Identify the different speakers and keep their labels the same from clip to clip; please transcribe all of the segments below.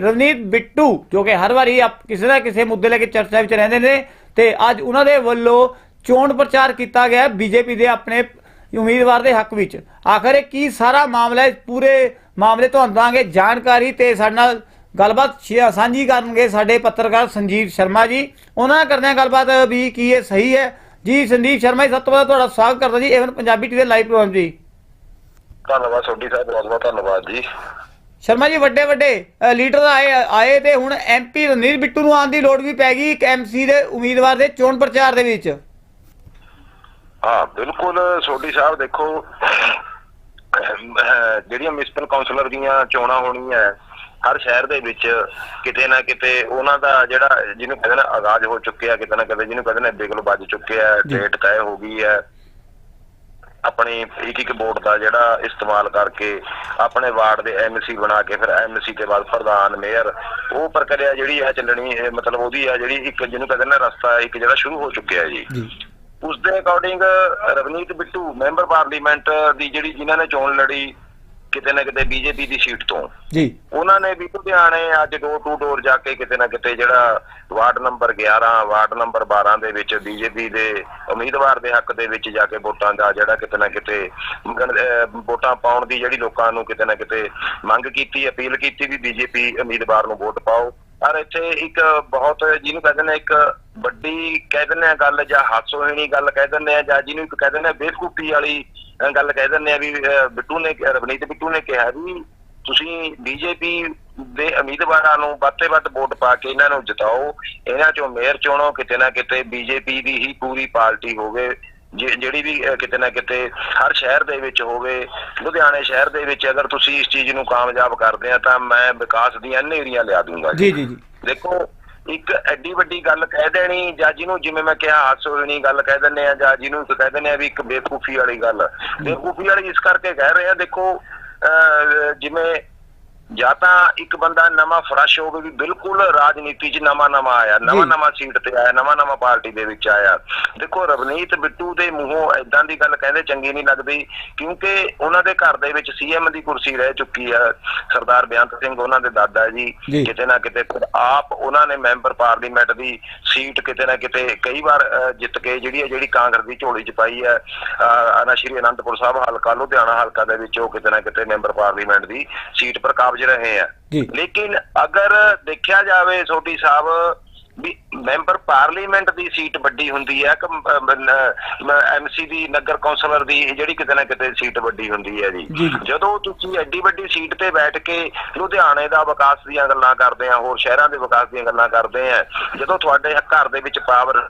Speaker 1: ਰਵਨੀਤ ਬਿੱਟੂ ਜੋ ਕਿ ਹਰ ਵਾਰੀ ਆਪ- ਕਿਸੇ ਨਾ ਕਿਸੇ ਮੁੱਦੇ ਲੈ ਕੇ ਚਰਚਾ ਵਿੱਚ ਰਹਿੰਦੇ ਨੇ ਤੇ ਅੱਜ ਉਹਨਾਂ ਦੇ ਵੱਲੋਂ ਚੋਣ ਪ੍ਰਚਾਰ ਕੀਤਾ ਗਿਆ ਬੀਜੇਪੀ ਦੇ ਆਪਣੇ ਉਮੀਦਵਾਰ ਦੇ ਹੱਕ ਵਿੱਚ। ਆਖਰ ਇਹ ਕੀ ਸਾਰਾ ਮਾਮਲਾ ਹੈ? ਪੂਰੇ ਮਾਮਲੇ ਤੁਹਾਨੂੰ ਦਾਂਗੇ ਜਾਣਕਾਰੀ ਤੇ ਸਾਡੇ ਨਾਲ ਗੱਲਬਾਤ ਸਾਂਝੀ ਕਰਨਗੇ ਸਾਡੇ ਪੱਤਰਕਾਰ ਸੰਜੀਵ ਸ਼ਰਮਾ ਜੀ। ਉਹਨਾਂ ਨਾਲ ਕਰਦੇ ਹਾਂ ਗੱਲਬਾਤ ਵੀ ਕੀ ਇਹ ਸਹੀ ਹੈ? ਜੀ, ਸੰਜੀਵ ਸ਼ਰਮਾ ਜੀ, ਸਭ ਤੋਂ ਪਹਿਲਾਂ ਤੁਹਾਡਾ ਸਵਾਗਤ ਕਰਦਾ ਜੀ। Avon Punjabi TV live program ਜੀ।
Speaker 2: ਧੰਨਵਾਦ, ਸੋਢੀ ਸਾਹਿਬ, ਬਹੁਤ ਬਹੁਤ ਧੰਨਵਾਦ ਜੀ।
Speaker 1: ਸ਼ਰਮਾ ਜੀ ਵੱਡੇ ਵੱਡੇ ਲੀਡਰ ਆਏ ਆਏ ਤੇ ਹੁਣ ਐਮਪੀ ਰਣਜੀਤ ਬਿੱਟੂ ਨੂੰ ਆਉਣ ਦੀ ਲੋੜ ਵੀ ਪੈ ਗਈ ਇੱਕ ਐਮਸੀ ਦੇ ਉਮੀਦਵਾਰ ਦੇ ਚੋਣ ਪ੍ਰਚਾਰ ਦੇ ਵਿੱਚ
Speaker 2: ਹਾਂ ਬਿਲਕੁਲ ਸੋਢੀ ਸਾਹਿਬ ਦੇਖੋ ਜਿਹੜੀਆਂ ਮਿਊਨਿਸਪਲ ਕਾਉਂਸਲਰ ਦੀਆਂ ਚੋਣਾਂ ਹੋਣੀਆਂ ਹਰ ਸ਼ਹਿਰ ਦੇ ਵਿੱਚ ਕਿਤੇ ਨਾ ਕਿਤੇ ਉਹਨਾਂ ਦਾ ਜਿਹੜਾ ਜਿਹਨੂੰ ਕਹਿੰਦੇ ਨੇ ਆਗਾਜ਼ ਹੋ ਚੁੱਕਿਆ ਕਿਤੇ ਨਾ ਕਿਤੇ ਜਿਹਨੂੰ ਕਹਿੰਦੇ ਨੇ ਬਿਗਲ ਵੱਜ ਚੁੱਕਿਆ। ਡੇਟ ਤੈਅ ਹੋ ਗਈ ਹੈ ਆਪਣੀ ਇੱਕ ਇੱਕ ਵੋਟ ਦਾ ਜਿਹੜਾ ਇਸਤੇਮਾਲ ਕਰਕੇ ਆਪਣੇ ਵਾਰਡ ਦੇ ਐਮਸੀ ਬਣਾ ਕੇ ਫਿਰ ਐਮਸੀ ਦੇ ਬਾਅਦ ਪ੍ਰਧਾਨ ਮੇਅਰ ਉਹ ਪ੍ਰਕਿਰਿਆ ਜਿਹੜੀ ਹੈ ਚੱਲਣੀ ਇਹ ਮਤਲਬ ਉਹਦੀ ਆ ਜਿਹੜੀ ਇੱਕ ਜਿਹਨੂੰ ਕਹਿੰਦੇ ਨੇ ਰਸਤਾ ਇੱਕ ਜਿਹੜਾ ਸ਼ੁਰੂ ਹੋ ਚੁੱਕਿਆ ਜੀ। ਉਸ ਦੇ according Ravneet Bittu member parliament ਦੀ ਜਿਹੜੀ ਜਿਨ੍ਹਾਂ ਨੇ ਚੋਣ ਲੜੀ ਕਿਤੇ ਨਾ ਕਿਤੇ ਬੀਜੇਪੀ ਦੀ ਸੀਟ ਤੋਂ।
Speaker 1: ਜੀ।
Speaker 2: ਉਹਨਾਂ ਨੇ ਵੀ ਲੁਧਿਆਣੇ ਅੱਜ ਡੋਰ ਟੂ ਡੋਰ ਜਾ ਕੇ ਕਿਤੇ ਨਾ ਕਿਤੇ ਜਿਹੜਾ ਵਾਰਡ ਨੰਬਰ 11 ਵਾਰਡ ਨੰਬਰ 12 ਦੇ ਵਿੱਚ ਬੀਜੇਪੀ ਦੇ ਉਮੀਦਵਾਰ ਦੇ ਹੱਕ ਦੇ ਵਿੱਚ ਜਾ ਕੇ ਵੋਟਾਂ ਦਾ ਜਿਹੜਾ ਕਿਤੇ ਨਾ ਕਿਤੇ ਵੋਟਾਂ ਪਾਉਣ ਦੀ ਜਿਹੜੀ ਲੋਕਾਂ ਨੂੰ ਕਿਤੇ ਨਾ ਕਿਤੇ ਮੰਗ ਕੀਤੀ ਅਪੀਲ ਕੀਤੀ ਵੀ ਬੀਜੇਪੀ ਉਮੀਦਵਾਰ ਨੂੰ ਵੋਟ ਪਾਓ। ਪਰ ਇੱਥੇ ਇੱਕ ਬਹੁਤ ਜਿਹਨੂੰ ਕਹਿੰਦੇ ਨੇ ਇੱਕ ਵੱਡੀ ਕਹਿ ਦਿੰਦੇ ਆ ਗੱਲ ਜਾਂ ਹਾਸੋਹੀਣੀ ਗੱਲ ਕਹਿ ਦਿੰਦੇ ਆ ਜਾਂ ਜਿਹਨੂੰ ਇੱਕ ਕਹਿ ਦਿੰਦੇ ਆ ਬੇਵਕੂਫੀ ਵਾਲੀ ਗੱਲ ਕਹਿ ਦਿੰਦੇ ਆ ਵੀ ਬਿੱਟੂ ਨੇ ਰਵਨੀਤ ਬਿੱਟੂ ਨੇ ਕਿਹਾ ਵੀ ਤੁਸੀਂ ਬੀਜੇਪੀ ਦੇ ਉਮੀਦਵਾਰਾਂ ਨੂੰ ਵੱਧ ਤੋਂ ਵੱਧ ਵੋਟ ਪਾ ਕੇ ਇਹਨਾਂ ਨੂੰ ਜਿਤਾਓ, ਇਹਨਾਂ ਚੋਂ ਮੇਅਰ ਚੁਣੋ, ਕਿਤੇ ਨਾ ਕਿਤੇ ਬੀਜੇਪੀ ਦੀ ਹੀ ਪੂਰੀ ਪਾਰਟੀ ਹੋਵੇ। ਜਿਹੜੀ ਵੀ ਕਿਤੇ ਨਾ ਕਿਤੇ ਹਰ ਸ਼ਹਿਰ ਦੇ ਵਿੱਚ ਹੋਵੇ ਲੁਧਿਆਣੇ ਸ਼ਹਿਰ ਦੇ ਵਿੱਚ ਅਗਰ ਤੁਸੀਂ ਇਸ ਚੀਜ਼ ਨੂੰ ਕਾਮਯਾਬ ਕਰਦੇ ਆ ਤਾਂ ਮੈਂ ਵਿਕਾਸ ਦੀਆਂ ਨੇਰੀਆਂ ਲਿਆ ਦੂੰਗਾ
Speaker 1: ਜੀ। ਜੀ ਜੀ
Speaker 2: ਦੇਖੋ ਇੱਕ ਐਡੀ ਵੱਡੀ ਗੱਲ ਕਹਿ ਦੇਣੀ ਜਾਂ ਜਿਹਨੂੰ ਜਿਵੇਂ ਮੈਂ ਕਿਹਾ ਹਾਸੋਹੀਣੀ ਗੱਲ ਕਹਿ ਦਿੰਦੇ ਆ ਜਾਂ ਜਿਹਨੂੰ ਕਹਿ ਦਿੰਦੇ ਆ ਵੀ ਇੱਕ ਬੇਵਕੂਫੀ ਵਾਲੀ ਗੱਲ। ਬੇਵਕੂਫੀ ਵਾਲੀ ਇਸ ਕਰਕੇ ਕਹਿ ਰਹੇ ਆ ਦੇਖੋ ਜਿਵੇਂ ਜਾਂ ਤਾਂ ਇੱਕ ਬੰਦਾ ਨਵਾਂ ਫਰੈਸ਼ ਹੋਵੇ ਵੀ ਬਿਲਕੁਲ ਰਾਜਨੀਤੀ 'ਚ ਨਵਾਂ ਨਵਾਂ ਆਇਆ ਨਵਾਂ ਨਵਾਂ ਸੀਟ ਤੇ ਆਇਆ ਨਵਾਂ ਨਵਾਂ ਪਾਰਟੀ ਦੇ ਵਿੱਚ ਆਇਆ। ਦੇਖੋ ਰਵਨੀਤ ਬਿੱਟੂ ਦੇ ਮੂੰਹੋਂ ਐਦਾਂ ਦੀ ਗੱਲ ਕਹਿੰਦੇ ਚੰਗੀ ਨਹੀਂ ਲੱਗਦੀ ਕਿਉਂਕਿ ਉਹਨਾਂ ਦੇ ਘਰ ਦੇ ਵਿੱਚ ਸੀਐਮ ਦੀ ਕੁਰਸੀ ਰਹਿ ਚੁੱਕੀ ਹੈ ਸਰਦਾਰ ਬੇਅੰਤ ਸਿੰਘ ਉਹਨਾਂ ਦੇ ਦਾਦਾ
Speaker 1: ਜੀ।
Speaker 2: ਕਿਤੇ ਨਾ ਕਿਤੇ ਫਿਰ ਆਪ ਉਹਨਾਂ ਨੇ ਮੈਂਬਰ ਪਾਰਲੀਮੈਂਟ ਦੀ ਸੀਟ ਕਿਤੇ ਨਾ ਕਿਤੇ ਕਈ ਵਾਰ ਜਿੱਤ ਕੇ ਜਿਹੜੀ ਹੈ ਜਿਹੜੀ ਕਾਂਗਰਸ ਦੀ ਝੋਲੀ 'ਚ ਪਾਈ ਹੈ ਅਹ, ਨਾ ਸ਼੍ਰੀ ਅਨੰਦਪੁਰ ਸਾਹਿਬ ਹਲਕਾ ਲੁਧਿਆਣਾ ਹਲਕਾ ਦੇ ਵਿੱਚ ਉਹ ਕਿਤੇ ਨਾ ਕਿਤੇ ਮੈਂਬਰ ਪਾਰਲੀਮੈਂਟ ਦੀ ਸੀਟ ਪਰ ਕਾਬਜ ਰਹੇ ਆ। ਲੇਕਿਨ ਅਗਰ ਦੇਖਿਆ ਜਾਵੇ ਛੋਟੀ ਸਾਹਿਬ ਵੀ ਮੈਂਬਰ ਪਾਰਲੀਮੈਂਟ ਦੀ ਸੀਟ ਵੱਡੀ ਹੁੰਦੀ ਹੈ ਕਿ ਐਮਸੀ ਦੀ ਨਗਰ ਕੌਂਸਲਰ ਦੀ ਜਿਹੜੀ ਕਿਤੇ ਨਾ ਕਿਤੇ ਸੀਟ ਵੱਡੀ ਹੁੰਦੀ ਹੈ ਜੀ। ਜਦੋਂ ਤੁਸੀਂ ਐਡੀ ਵੱਡੀ ਸੀਟ ਤੇ ਬੈਠ ਕੇ ਲੁਧਿਆਣੇ ਦਾ ਵਿਕਾਸ ਦੀਆਂ ਗੱਲਾਂ ਕਰਦੇ ਆ ਹੋਰ ਸ਼ਹਿਰਾਂ ਦੇ ਵਿਕਾਸ ਦੀਆਂ ਗੱਲਾਂ ਕਰਦੇ ਆ ਜਦੋਂ ਤੁਹਾਡੇ ਘਰ ਦੇ ਵਿੱਚ ਪਾਵਰ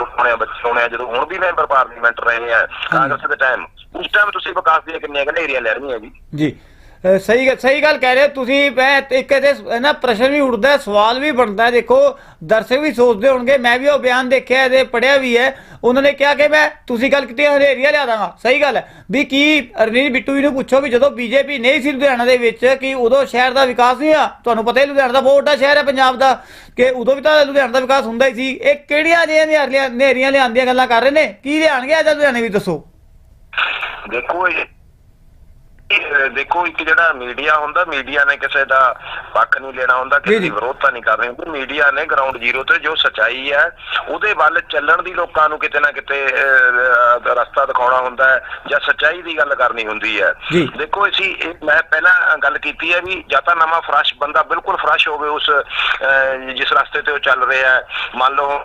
Speaker 2: ਹੋਣੇ ਬੱਚੇ ਹੋਣੇ ਜਦੋਂ ਹੁਣ ਵੀ ਮੈਂਬਰ ਪਾਰਲੀਮੈਂਟ ਰਹੇ ਆ ਕਾਂਗਰਸ ਦੇ ਟਾਈਮ ਉਸ ਟਾਈਮ ਤੁਸੀਂ ਵਿਕਾਸ ਦੀਆਂ ਕਿੰਨੀਆਂ ਘਨੇਰੀਆਂ ਲੈ ਰਹੀਆਂ ਜੀ?
Speaker 1: ਜੀ। ਅ, ਸਹੀ ਗੱਲ ਸਹੀ ਗੱਲ ਕਹਿ ਰਹੇ ਹੋ। ਤੁਸੀਂ ਮੈਂ ਇੱਕ ਇਹਦੇ ਨਾ ਪ੍ਰਸ਼ਨ ਵੀ ਉੱਠਦਾ ਹੈ, ਸਵਾਲ ਵੀ ਬਣਦਾ। ਹੈ ਦੇਖੋ ਦਰਸ਼ਕ ਵੀ ਸੋਚਦੇ ਹੋਣਗੇ। ਮੈਂ ਵੀ ਉਹ ਬਿਆਨ ਦੇਖਿਆ ਇਹਦੇ ਪੜਿਆ ਵੀ ਹੈ। ਉਹਨਾਂ ਨੇ ਕਿਹਾ ਕਿ ਮੈਂ ਤੁਸੀਂ ਗੱਲ ਕੀਤੀ ਹਨੇਰੀਆਂ ਲਿਆ ਦਾਂਗਾ ਸਹੀ ਗੱਲ ਹੈ। ਵੀ ਕੀ ਅਰਨੀਤ ਬਿੱਟੂ ਜੀ ਨੂੰ ਪੁੱਛੋ ਵੀ ਜਦੋਂ ਬੀਜੇਪੀ ਨਹੀਂ ਸੀ ਲੁਧਿਆਣਾ ਦੇ ਵਿੱਚ ਕਿ ਉਦੋਂ ਸ਼ਹਿਰ ਦਾ ਵਿਕਾਸ ਨਹੀਂ ਆ ਤੁਹਾਨੂੰ ਪਤਾ ਹੀ ਲੁਧਿਆਣਾ ਦਾ ਬਹੁਤ ਵੱਡਾ ਸ਼ਹਿਰ ਹੈ ਪੰਜਾਬ ਦਾ। ਕਿ ਉਦੋਂ ਵੀ ਤਾਂ ਲੁਧਿਆਣਾ ਦਾ ਵਿਕਾਸ ਹੁੰਦਾ ਹੀ ਸੀ। ਇਹ ਕਿਹੜੀਆਂ ਜਿਹੀਆਂ ਹਨੇਰੀਆਂ ਹਨੇਰੀਆਂ ਲਿਆਂਦੀਆਂ ਗੱਲਾਂ ਕਰ ਰਹੇ ਨੇ? ਕੀ ਲਿਆਣਗੇ ਅੱਜ ਲੁਧਿਆਣੇ ਵੀ ਦੱਸੋ।
Speaker 2: ਦੇਖੋ ਇਹ ਦੇਖੋ ਇੱਕ ਜਿਹੜਾ ਮੀਡੀਆ ਹੁੰਦਾ ਮੀਡੀਆ ਨੇ ਕਿਸੇ ਦਾ ਪੱਖ ਨਹੀਂ ਲੈਣਾ ਹੁੰਦਾ ਕਿਸੇ ਦੀ। ਵਿਰੋਧਤਾ ਨਹੀਂ ਕਰਨੀ ਹੁੰਦੀ ਮੀਡੀਆ ਨੇ ਗਰਾਊਂਡ ਜ਼ੀਰੋ ਤੇ ਜੋ ਸਚਾਈ ਹੈ ਉਹਦੇ ਵੱਲ ਚੱਲਣ ਦੀ ਲੋਕਾਂ ਨੂੰ ਕਿਤੇ ਨਾ ਕਿਤੇ ਰਸਤਾ ਦਿਖਾਉਣਾ ਹੁੰਦਾ ਹੈ ਜਾਂ ਸਚਾਈ ਦੀ ਗੱਲ ਕਰਨੀ ਹੁੰਦੀ ਹੈ। ਦੇਖੋ ਅਸੀਂ ਇਹ ਮੈਂ ਪਹਿਲਾਂ ਗੱਲ ਕੀਤੀ ਹੈ ਵੀ ਜਾਂ ਤਾਂ ਨਵਾਂ ਫਰੈਸ਼ ਬੰਦਾ ਬਿਲਕੁਲ ਫਰੈਸ਼ ਹੋਵੇ ਉਸ ਜਿਸ ਰਸਤੇ ਤੇ ਉਹ ਚੱਲ ਰਿਹਾ ਹੈ ਮੰਨ ਲਓ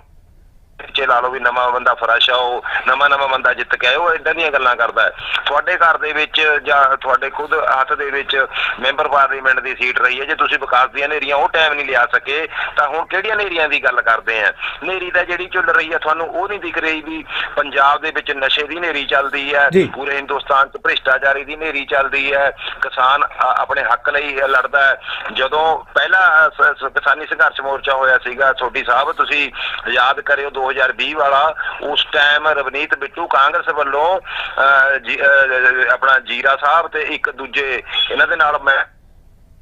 Speaker 2: ਪਿੱਛੇ ਲਾ ਲਓ ਵੀ ਨਵਾਂ ਬੰਦਾ ਫਰੈਸ਼ ਆ ਉਹ ਨਵਾਂ ਨਵਾਂ ਬੰਦਾ ਜਿੱਤ ਕੇ ਆਇਆ ਉਹ ਇਦਾਂ ਦੀਆਂ ਗੱਲਾਂ ਕਰਦਾ ਹੈ। ਤੁਹਾਡੇ ਘਰ ਦੇ ਵਿੱਚ ਜਾਂ ਤੁਹਾਡੇ ਖੁਦ ਹੱਥ ਦੇ ਵਿੱਚ ਮੈਂਬਰ ਪਾਰਲੀਮੈਂਟ ਦੀ ਸੀਟ ਰਹੀ ਹੈ ਜੇ ਤੁਸੀਂ ਵਿਕਾਸ ਦੀਆਂ ਨੇਰੀਆਂ ਉਹ ਟਾਈਮ ਨਹੀਂ ਲਿਆ ਸਕੇ ਤਾਂ ਹੁਣ ਕਿਹੜੀਆਂ ਨੇਰੀਆਂ ਦੀ ਗੱਲ ਕਰਦੇ ਆ? ਨੇਰੀ ਤਾਂ ਜਿਹੜੀ ਝੁੱਲ ਰਹੀ ਹੈ ਤੁਹਾਨੂੰ ਉਹ ਨਹੀਂ ਦਿਖ ਰਹੀ ਵੀ ਪੰਜਾਬ ਦੇ ਵਿੱਚ ਨਸ਼ੇ ਦੀ ਨੇਰੀ ਚੱਲਦੀ ਹੈ। ਪੂਰੇ ਹਿੰਦੁਸਤਾਨ 'ਚ ਭ੍ਰਿਸ਼ਟਾਚਾਰੀ ਦੀ ਨੇਰੀ ਚੱਲਦੀ ਹੈ ਕਿਸਾਨ ਆਪਣੇ ਹੱਕ ਲਈ ਲੜਦਾ ਹੈ। ਜਦੋਂ ਪਹਿਲਾ ਕਿਸਾਨੀ ਸੰਘਰਸ਼ ਮੋਰਚਾ ਹੋਇਆ ਸੀਗਾ ਛੋਟੀ ਸਾਹਿਬ ਤੁਸੀਂ ਯਾਦ ਕਰਿਓ 2020 ਵਾਲਾ ਉਸ ਟਾਈਮ ਰਵਨੀਤ ਬਿੱਟੂ ਕਾਂਗਰਸ ਵੱਲੋਂ ਅ, ਆਪਣਾ ਜੀਰਾ ਸਾਹਿਬ ਤੇ ਇੱਕ ਦੂਜੇ ਇਹਨਾਂ ਦੇ ਨਾਲ ਮੈਂ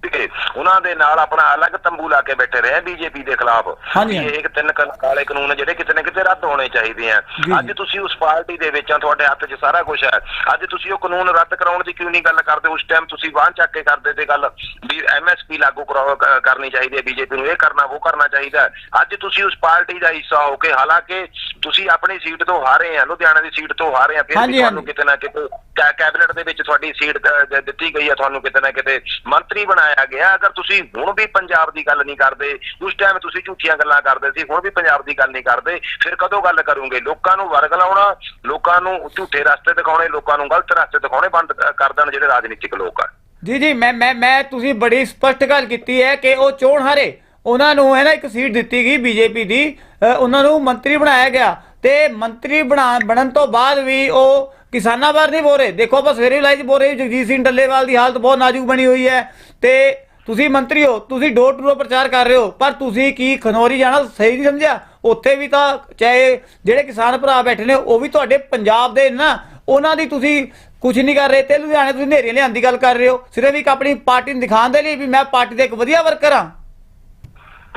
Speaker 2: ਸੀਗੇ ਉਹਨਾਂ ਦੇ ਨਾਲ ਆਪਣਾ ਅਲੱਗ ਤੰਬੂ ਲਾ ਕੇ ਬੈਠੇ ਰਹੇ ਬੀਜੇਪੀ ਦੇ ਖਿਲਾਫ
Speaker 1: ਹਾਂਜੀ,
Speaker 2: ਇਹ ਤਿੰਨ ਕ- ਕਾਲੇ ਕਾਨੂੰਨ ਜਿਹੜੇ ਕਿਤੇ ਨਾ ਕਿਤੇ ਰੱਦ ਹੋਣੇ ਚਾਹੀਦੇ ਆ
Speaker 1: ਜੀ, ਜੀ।
Speaker 2: ਅੱਜ ਤੁਸੀਂ ਉਸ ਪਾਰਟੀ ਦੇ ਵਿੱਚ ਆ ਤੁਹਾਡੇ ਹੱਥ 'ਚ ਸਾਰਾ ਕੁਝ ਹੈ ਅੱਜ ਤੁਸੀਂ ਉਹ ਕਾਨੂੰਨ ਰੱਦ ਕਰਾਉਣ ਦੀ ਕਿਉਂ ਨਹੀਂ ਗੱਲ ਕਰਦੇ ਉਸ ਟਾਈਮ ਤੁਸੀਂ ਵਾਹਨ ਚੱਕ ਕੇ ਕਰਦੇ ਤੇ ਗੱਲ ਵੀ ਐਮਐਸਪੀ ਲਾਗੂ ਕਰਾਓ ਕ- ਕਰਨੀ ਚਾਹੀਦੀ ਹੈ ਬੀਜੇਪੀ ਨੂੰ ਇਹ ਕਰਨਾ ਉਹ ਕਰਨਾ ਚਾਹੀਦਾ ਹੈ। ਅੱਜ ਤੁਸੀਂ ਉਸ ਪਾਰਟੀ ਦਾ ਹਿੱਸਾ ਹੋ ਕੇ ਹਾਲਾਂਕਿ ਤੁਸੀਂ ਆਪਣੀ ਸੀਟ ਤੋਂ ਹਾਰੇ ਆ ਲੁਧਿਆਣਾ ਦੀ ਸੀਟ ਤੋਂ ਹਾਰੇ ਆ ਫਿਰ
Speaker 1: ਹਾਂਜੀ,
Speaker 2: ਤੁਹਾਨੂੰ
Speaker 1: ਹਾਂਜੀ।
Speaker 2: ਕਿਤੇ ਨਾ ਕਿਤੇ ਕੈਬਨਿਟ ਦੇ ਵਿੱਚ ਤੁਹਾਡੀ ਸੀਟ ਦਿੱਤੀ ਗਈ ਹੈ ਤੁਹਾਨੂੰ ਕਿਤੇ ਨਾ ਕਿਤੇ ਮੰਤਰੀ ਬਣਾਇਆ ਗਿਆ। ਅਗਰ ਤੁਸੀਂ ਹੁਣ ਵੀ ਪੰਜਾਬ ਦੀ ਗੱਲ ਨਹੀਂ ਕਰਦੇ, ਉਸ ਟਾਈਮ ਤੁਸੀਂ ਝੂਠੀਆਂ ਗੱਲਾਂ ਕਰਦੇ ਸੀ, ਹੁਣ ਵੀ ਪੰਜਾਬ ਦੀ ਗੱਲ ਨਹੀਂ ਕਰਦੇ, ਫਿਰ ਕਦੋਂ ਗੱਲ ਕਰੋਗੇ? ਲੋਕਾਂ ਨੂੰ ਵਰਗ ਲਾਉਣਾ, ਲੋਕਾਂ ਨੂੰ ਝੂਠੇ ਰਸਤੇ ਦਿਖਾਉਣੇ, ਲੋਕਾਂ ਨੂੰ ਗਲਤ ਰਸਤੇ ਦਿਖਾਉਣੇ ਬੰਦ ਕਰ ਦੇਣ ਜਿਹੜੇ ਰਾਜਨੀਤਿਕ ਲੋਕ ਆ।
Speaker 1: ਜੀ ਜੀ, ਮੈਂ ਮੈਂ ਮੈਂ ਤੁਸੀਂ ਬੜੀ ਸਪਸ਼ਟ ਗੱਲ ਕੀਤੀ ਹੈ ਕਿ ਉਹ ਚੋਣ ਹਾਰੇ। ਉਹਨਾਂ ਨੂੰ ਹੈ ਨਾ ਇੱਕ ਸੀਟ ਦਿੱਤੀ ਗਈ ਬੀਜੇਪੀ ਦੀ। ਉਹਨਾਂ ਨੂੰ ਮੰਤਰੀ ਬਣਾਇਆ ਗਿਆ। ਤੇ ਮੰਤਰੀ ਬਣਾ ਬਣਨ ਤੋਂ ਬਾਅਦ ਵੀ ਉਹ ਕਿਸਾਨਾਂ ਬਾਰੇ ਨਹੀਂ ਬੋਲ ਰਹੇ ਦੇਖੋ ਆਪਾਂ ਸਵੇਰੇ ਲਾਈਵ ਬੋਲ ਰਹੇ ਜਗਜੀਤ ਸਿੰਘ ਡੱਲੇਵਾਲ ਦੀ ਹਾਲਤ ਬਹੁਤ ਨਾਜ਼ੁਕ ਬਣੀ ਹੋਈ ਹੈ ਤੇ ਤੁਸੀਂ ਮੰਤਰੀ ਹੋ, ਤੁਸੀਂ ਡੋਰ ਟੂ ਡੋਰ ਪ੍ਰਚਾਰ ਕਰ ਰਹੇ ਹੋ, ਪਰ ਤੁਸੀਂ ਕੀ ਖਨੌਰੀ ਜਾਣਾ ਸਹੀ ਨਹੀਂ ਸਮਝਿਆ? ਉੱਥੇ ਵੀ ਤਾਂ ਚਾਹੇ ਜਿਹੜੇ ਕਿਸਾਨ ਭਰਾ ਬੈਠੇ ਨੇ, ਉਹ ਵੀ ਤੁਹਾਡੇ ਪੰਜਾਬ ਦੇ ਨਾ, ਉਹਨਾਂ ਦੀ ਤੁਸੀਂ ਕੁਝ ਨਹੀਂ ਕਰ ਰਹੇ, ਤੇ ਲੁਧਿਆਣੇ ਤੁਸੀਂ ਨੇਰੀਆਂ ਲਿਆਉਣ ਦੀ ਗੱਲ ਕਰ ਰਹੇ ਹੋ। ਸਿਰਫ ਇੱਕ ਆਪਣੀ ਪਾਰਟੀ ਨੂੰ ਦਿਖਾਉਣ ਦੇ ਲਈ ਵੀ ਮੈਂ ਪਾਰਟੀ ਦਾ ਇੱਕ ਵਧੀਆ ਵਰਕਰ ਹਾਂ।